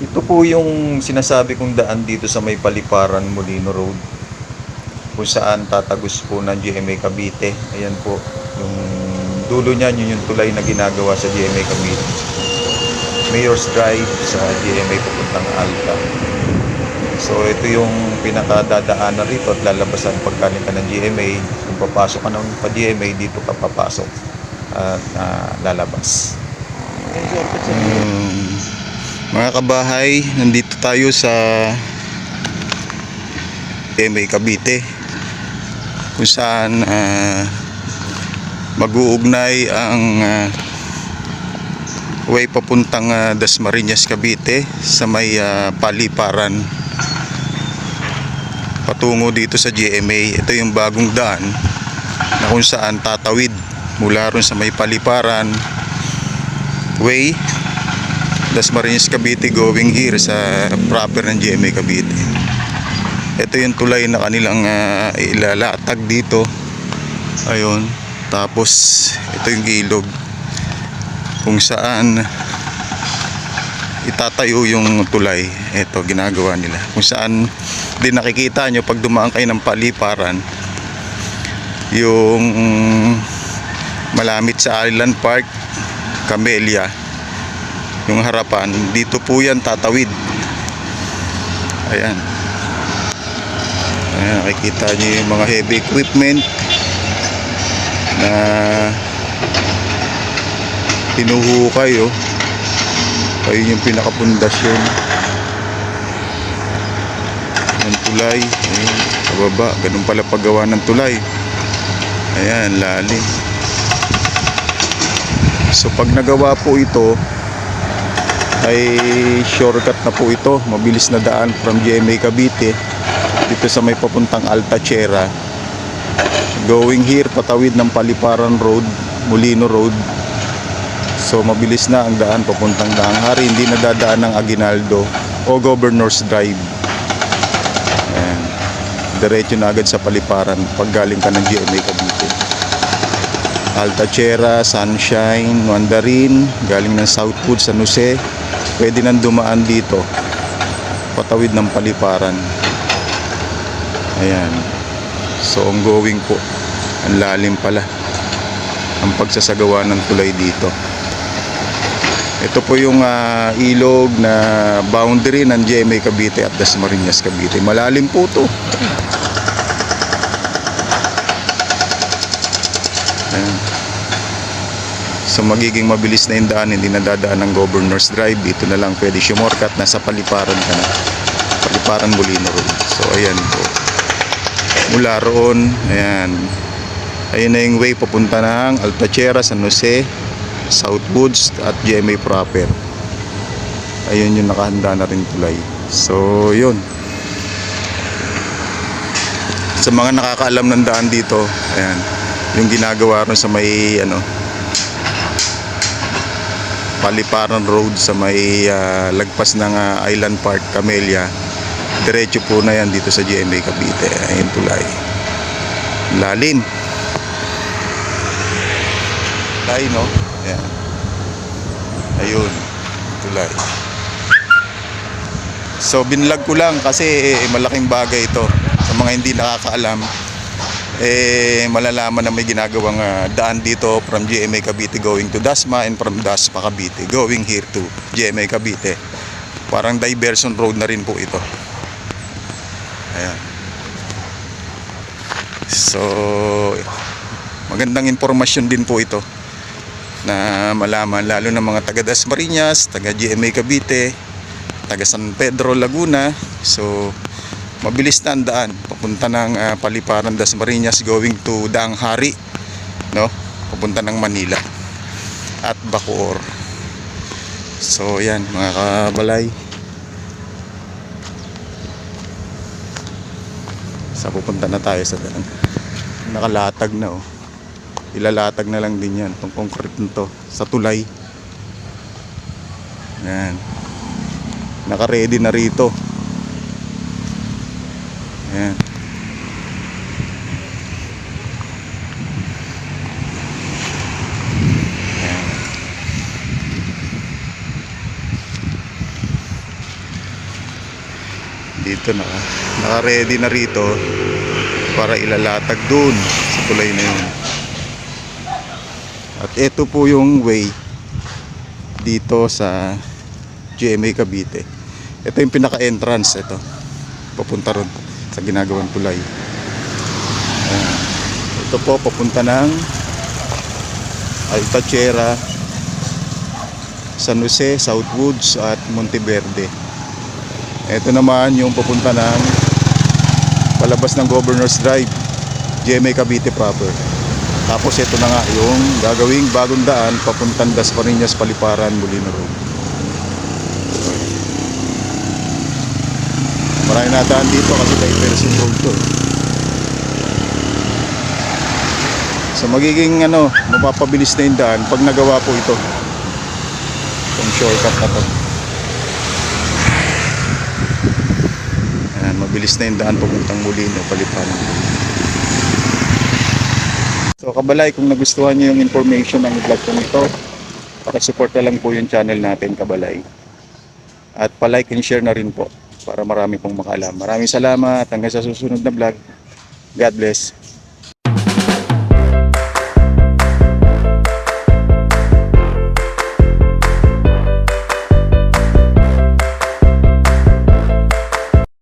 Ito po yung sinasabi kong daan dito sa may paliparan Molino Road. Kung saan tatagos po ng GMA Cavite. Ayan po. Yung dulo niyan, yun yung tulay na ginagawa sa GMA Cavite. Mayor's Drive sa GMA papuntang Alta. So ito yung pinakadadaanan rito at lalabasan pagkaling ka ng GMA. Kung papasok ka ng pa GMA, dito ka papasok at ah, lalabas. Um, mga kabahay, nandito tayo sa GMA Cavite kung saan ah, mag-uugnay ang ah, way papuntang ah, Dasmariñas Cavite sa may ah, paliparan patungo dito sa GMA. Ito yung bagong daan na kung saan tatawid mula ron sa may paliparan way Dasmariñas Cavite going here sa proper ng GMA Cavite. Ito yung tulay na kanilang ah, ilalatag dito. Ayun. Tapos ito yung ilog kung saan itatayo yung tulay. Ito ginagawa nila. Kung saan din nakikita nyo pag dumaan kayo ng paliparan yung malamit sa Island Park Camellia yung harapan dito po yan tatawid. Ayan. Ayan nakikita nyo yung mga heavy equipment na hinuhukay oh. Ayun yung pinakapundasyon. Ng tulay ayun sa baba ganun pala paggawa ng tulay. Ayan lalim. So pag nagawa po ito ay shortcut na po ito. Mabilis na daan from GMA Cavite dito sa may papuntang Altachera. Going here patawid ng Paliparan Road Molino Road. So mabilis na ang daan papuntang Danghari hindi na dadaan ng Aguinaldo o Governor's Drive. Ayan. diretso na agad sa Paliparan pag galing ka ng GMA Cavite. Altachera, Sunshine, Mandarin, galing ng Southwood, San Jose, pwede nang dumaan dito, patawid ng paliparan. Ayan. So, ongoing po. Ang lalim pala ang pagsasagawa ng tulay dito. Ito po yung ah, ilog na boundary ng GMA Cavite at Dasmariñas Cavite. Malalim po to. Ayan. So magiging mabilis na yung daan, hindi na dadaan ng Governor's Drive. Dito na lang pwede shortcut, nasa paliparan ka na. Paliparan Molino Road. So ayan po. Mula roon, ayan. Ayun na yung way papunta ng Altachera, San Jose, Southwoods at GMA proper. Ayun yung nakahanda na rin tulay. So yun. Sa mga nakakaalam ng daan dito, ayan, yung ginagawa ron sa may ano, Paliparan Road sa may ah, lagpas ng ah, Island Park, Camellia. Diretso po na yan dito sa GMA Cavite. Ayun tulay. Lalim. Tulay, no? Ayan. Ayun. Tulay. So, binlag ko lang kasi eh, malaking bagay ito. Sa mga hindi nakakaalam, eh malalaman na may ginagawang ah, daan dito from GMA Cavite going to Dasma and from Dasma Cavite going here to GMA Cavite. Parang diversion road na rin po ito. Ayan. So, magandang impormasyon din po ito na malaman lalo ng mga taga Dasmariñas, taga GMA Cavite, taga San Pedro Laguna. So, mabilis na ang daan. Papunta ng ah, Paliparan Dasmariñas going to Danghari no? Papunta ng Manila at Bacoor. So yan mga kabalay. Sa pupunta na tayo sa daan. Nakalatag na oh. Ilalatag na lang din yan itong concrete nito sa tulay. Yan. Naka-ready na rito Ayan. Dito naka, naka-ready na rito para ilalatag dun sa tulay na yun. At ito po yung way dito sa GMA Cavite. Ito yung pinaka-entrance ito. Papunta ron sa ginagawang tulay. Ayan. Ito po papunta ng Altachera, San Jose, Southwoods at Monteverde. Ito naman yung papunta ng palabas ng Governor's Drive, GMA Cavite proper. Tapos ito na nga yung gagawing bagong daan papuntang Dasmariñas, Paliparan, Molino Road. Marami nataan dito kasi diversion road to. So magiging ano, mapapabilis na yung daan pag nagawa po ito. Itong shortcut na to. Ayan, mabilis na yung daan papuntang Molino, Paliparan. So kabalay, kung nagustuhan niyo yung information ng vlog ko nito, pakisupport na lang po yung channel natin, Kabalay. At palike and share na rin po para marami pong makaalam. Maraming salamat. Hanggang sa susunod na vlog. God bless.